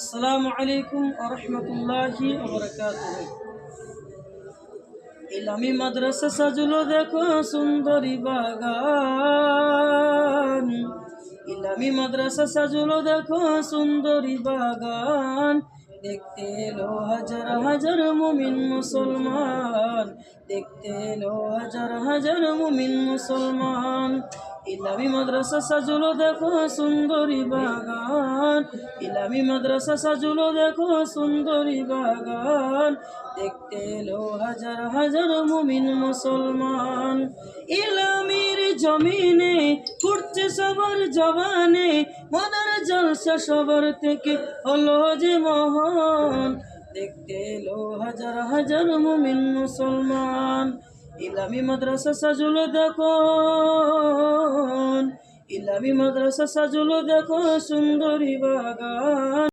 আসসালামু আলাইকুম আরহামতুল্লাহি ইলামি মাদ্রাসা সাজুলো দেখো, সুন্দরী বাগান। ইলামি মাদ্রাসা সাজুলো দেখো, সুন্দরী বাগান। দেখতে এলো হাজার হাজার মুমিন মুসলমান। দেখতে এলো হাজার হাজার মুমিন মুসলমান। ইলামি মাদ্রাসা সাজুলো দেখো সুন্দরী বাগান। ইলামি মাদ্রাসা সাজুলো দেখো সুন্দরী বাগান। দেখতে এলো হাজার হাজার মুমিন মুসলমান। ইলামির জমিনে ফুটছে সবার জবানে, মনের জলসা সবার থেকে হলো যে মহান। দেখতে এলো হাজার হাজার মুমিন মুসলমান। ইলামি মাদ্রাসা সাজুলো দেখো ইলামি মাদ্রাসা সাজুলো দেখো সুন্দরী বাগান।